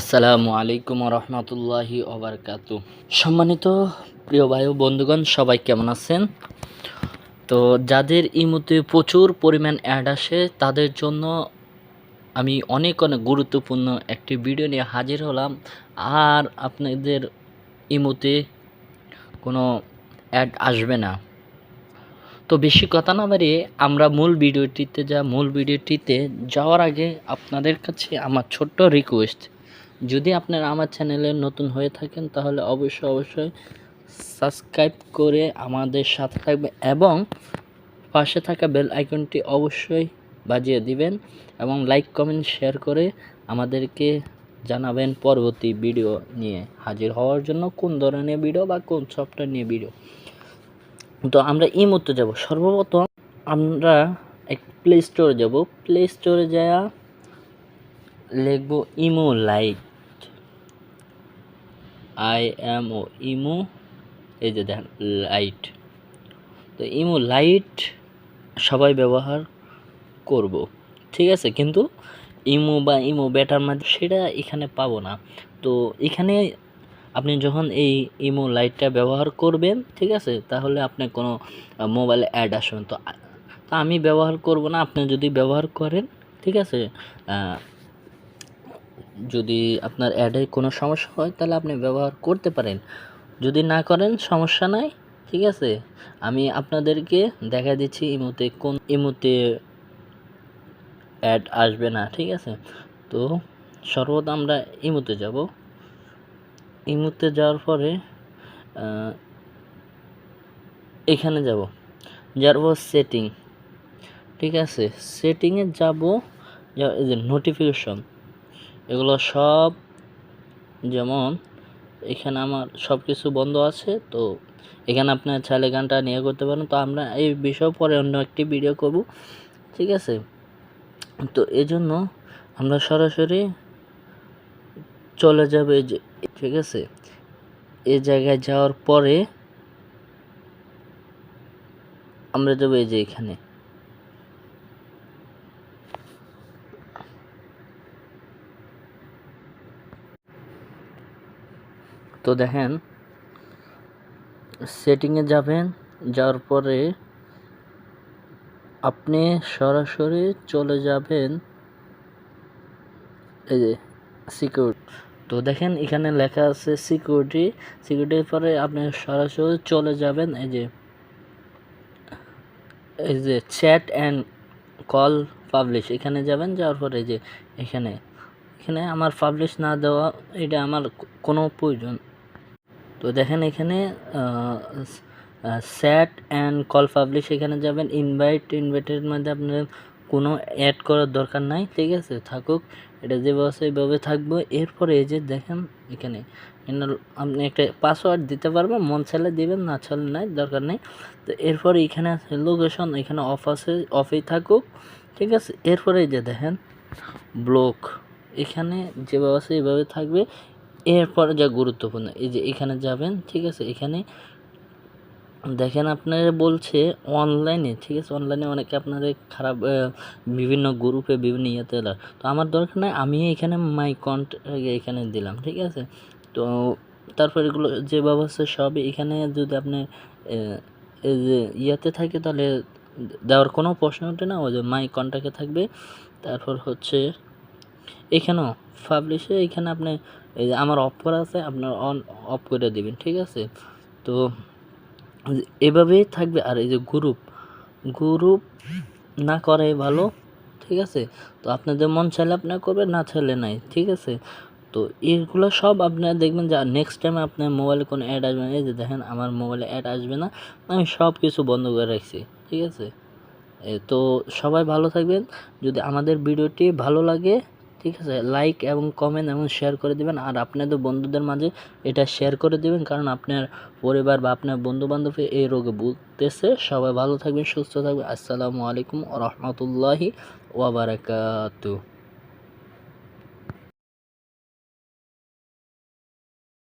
আসসালামু আলাইকুম রহমতুল্লাহি ওবরকাত সম্মানিত প্রিয় ভাই বন্ধুগণ, সবাই কেমন আছেন? তো যাদের ইমুতে প্রচুর পরিমাণ অ্যাড আসে, তাদের জন্য আমি অনেক অনেক গুরুত্বপূর্ণ একটি ভিডিও নিয়ে হাজির হলাম। আর আপনাদের ইমুতে কোনো অ্যাড আসবে না। তো বেশি কথা না বাড়িয়ে আমরা মূল ভিডিওটিতে যা, মূল ভিডিওটিতে যাওয়ার আগে আপনাদের কাছে আমার ছোট্ট রিকোয়েস্ট যদি আপনারা আমার চ্যানেলে নতুন হয়ে থাকেন, তাহলে অবশ্যই অবশ্যই সাবস্ক্রাইব করে আমাদের সাথে থাকবে এবং পাশে থাকা বেল আইকনটি অবশ্যই বাজিয়ে দিবেন এবং লাইক, কমেন্ট, শেয়ার করে আমাদেরকে জানাবেন পরবর্তী ভিডিও নিয়ে হাজির হওয়ার জন্য কোন ধরনের ভিডিও বা কোন সফটওয়্যার নিয়ে ভিডিও। তো আমরা এই ইমোতে যাব। সর্বপ্রথম আমরা এক প্লে স্টোরে যাব। প্লে স্টোরে যাওয়া লিখব imo lite I M O imo এই যে দেখেন লাইট তো ইমো লাইট সবাই ব্যবহার করব। ঠিক আছে? কিন্তু ইমো বা ইমো ব্যাটার মাধ্যমে সেটা এখানে পাবো না। তো এখানে আপনি যখন এই ইমো লাইটটা ব্যবহার করবেন, ঠিক আছে? তাহলে আপনি কোনো মোবাইলে অ্যাড আসবেন তো আমি ব্যবহার করব না, আপনি যদি ব্যবহার করেন, ঠিক আছে? যদি আপনার অ্যাডে কোনো সমস্যা হয়, তাহলে আপনি ব্যবহার করতে পারেন। যদি না করেন, সমস্যা নাই, ঠিক আছে? আমি আপনাদেরকে দেখা দিচ্ছি ইমোতে কোন ইমোতে অ্যাড আসবে না, ঠিক আছে? তো সর্বদা আমরা ইমোতে যাব। ইমোতে যাওয়ার পরে এখানে যাব। যার পর সেটিং ঠিক আছে? সেটিংয়ে যাব, যা- এই যে নোটিফিকেশন এগুলো সব, যেমন এখানে আমার সব কিছু বন্ধ আছে, তো এখানে আপনার চাইলে গানটা নিয়ে করতে পারেন। তো আমরা এই বিষয় পরে অন্য একটি ভিডিও করব, ঠিক আছে? তো এই জন্য আমরা সরাসরি চলে যাবে যে, ঠিক আছে? এই জায়গায় যাওয়ার পরে আমরা যাব এই যে এখানে। তো দেখেন সেটিংয়ে যাবেন, যাওয়ার পরে আপনি সরাসরি চলে যাবেন এই যে সিকিউরিটি তো দেখেন, এখানে লেখা আছে সিকিউরিটি সিকিউরিটির পরে আপনি সরাসরি চলে যাবেন এই যে এই যে চ্যাট অ্যান্ড কল পাবলিশ এখানে যাবেন, যাওয়ার পরে যে এখানে এখানে আমার পাবলিশ না দেওয়া, এটা আমার কোনো প্রয়োজন তো দেখেন এখানে স্যাট অ্যান্ড কল পাবলিশ এখানে যাবেন। ইনভাইট ইনভাইটের মধ্যে আপনার কোনো অ্যাড করার দরকার নাই, ঠিক আছে? থাকুক, এটা যেভাবে আছে এইভাবে থাকবে। এরপরে এই যে দেখেন এখানে আপনি একটা পাসওয়ার্ড দিতে পারবেন, মন চাইলে দিবেন, না চাইলে নাই, দরকার নেই। তো এরপরে এখানে আছে লোকেশন এখানে অফ আছে অফেই থাকুক, ঠিক আছে? এরপরে এই যে দেখেন ব্লক এখানে যেভাবে আছে এইভাবে থাকবে। এরপরে যা গুরুত্বপূর্ণ, এই যে এখানে যাবেন, ঠিক আছে? এখানে দেখেন আপনারা বলছে অনলাইনে ঠিক আছে? অনলাইনে অনেকে আপনাদের খারাপ বিভিন্ন গ্রুপে বিভিন্ন ইয়েতে। তো আমার দরকার নাই আমি এখানে মাই কন্ট এখানে দিলাম, ঠিক আছে? তো তারপর এগুলো যে ব্যবস্থা সব এখানে যদি আপনি যে ইয়েতে থাকে তাহলে দেওয়ার কোনো প্রশ্ন ওঠে না, ওই যে মাই কন্ট্যাক্টে থাকবে। তারপর হচ্ছে এখানেও পাবলিশে এখানে আপনি এই যে আমার অফ করা আছে, আপনার অন অফ করে দিবেন, ঠিক আছে? তো এভাবেই থাকবে। আর এই যে গ্রুপ গ্রুপ না করাই ভালো, ঠিক আছে? তো আপনাদের মন চাইলে আপনার করবে না চাইলে নাই, ঠিক আছে? তো এগুলো সব আপনারা দেখবেন যে নেক্সট টাইম আপনার মোবাইলে কোনো অ্যাড আসবে না। এই যে দেখেন, আমার মোবাইলে অ্যাড আসবে না, আমি সব কিছু বন্ধ করে রাখছি, ঠিক আছে? তো সবাই ভালো থাকবেন। যদি আমাদের ভিডিওটি ভালো লাগে ঠিক আছে লাইক এবং কমেন্ট এবং শেয়ার করে দেবেন। আর আপনাদের বন্ধুদের মাঝে এটা শেয়ার করে দেবেন, কারণ আপনার পরিবার বা আপনার বন্ধুবান্ধব এই রোগে ভুগতেছে। সবাই ভালো থাকবেন, সুস্থ থাকবেন। আসসালামু আলাইকুম রহমতুল্লাহি ওয়াবারাকাতু